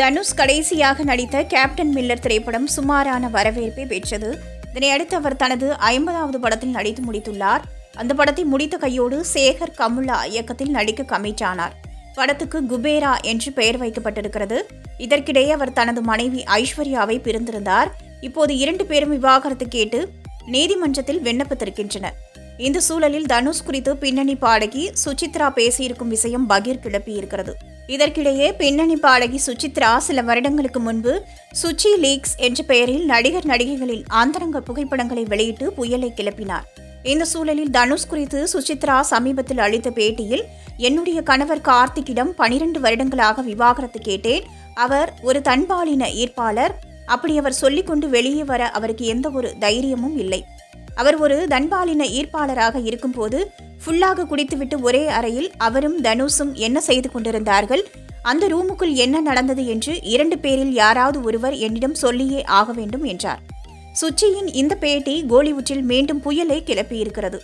தனுஷ் கடைசியாக நடித்த captain Miller திரைப்படம் சுமாரான வரவேற்பை பெற்றது. இதனையடுத்து அவர் தனது ஐம்பதாவது படத்தில் நடித்து முடித்துள்ளார். அந்த படத்தை முடித்த கையோடு சேகர் கமுல்லா இயக்கத்தில் நடிக்க கமிட் ஆனார் படத்துக்கு குபேரா என்று பெயர் வைக்கப்பட்டிருக்கிறது. இதற்கிடையே அவர் தனது மனைவி ஐஸ்வர்யாவை பிரிந்திருந்தார். இப்போது இரண்டு பேரும் விவாகரத்து கேட்டு நீதிமன்றத்தில் விண்ணப்பித்திருக்கின்றனர். இந்த சூழலில் தனுஷ் குறித்து பின்னணி பாடகி சுசித்ரா பேசியிருக்கும் விஷயம் பகீர் கிளப்பியிருக்கிறது இதற்கிடையே பின்னணி பாடகி சுசித்ரா சில வருடங்களுக்கு முன்பு சுச்சி லீக்ஸ் என்ற பெயரில் நடிகர் நடிகைகளின் ஆந்தரங்க புகைப்படங்களை வெளியிட்டு புயலை கிளப்பினார். இந்த சூழலில் தனுஷ் குறித்து சுசித்ரா சமீபத்தில் அளித்த பேட்டியில் என்னுடைய கணவர் கார்த்திக்கிடம் பனிரெண்டு வருடங்களாக விவாகரத்து கேட்டேன். அவர் ஒரு தன்பாலின ஈர்ப்பாளர். அப்படி அவர் சொல்லிக்கொண்டு வெளியே வர அவருக்கு எந்த ஒரு தைரியமும் இல்லை. அவர் ஒரு தன்பாலின ஈர்ப்பாளராக இருக்கும்போது ஃபுல்லாக குடித்துவிட்டு ஒரே அறையில் அவரும் தனுஷும் என்ன செய்து கொண்டிருந்தார்கள்? அந்த ரூமுக்குள் என்ன நடந்தது என்று இரண்டு பேரில் யாராவது ஒருவர் என்னிடம் சொல்லியே ஆக வேண்டும் என்றார். சுச்சியின் இந்த பேட்டி கோலிவுட்டில் மீண்டும் புயலை கிளப்பியிருக்கிறது.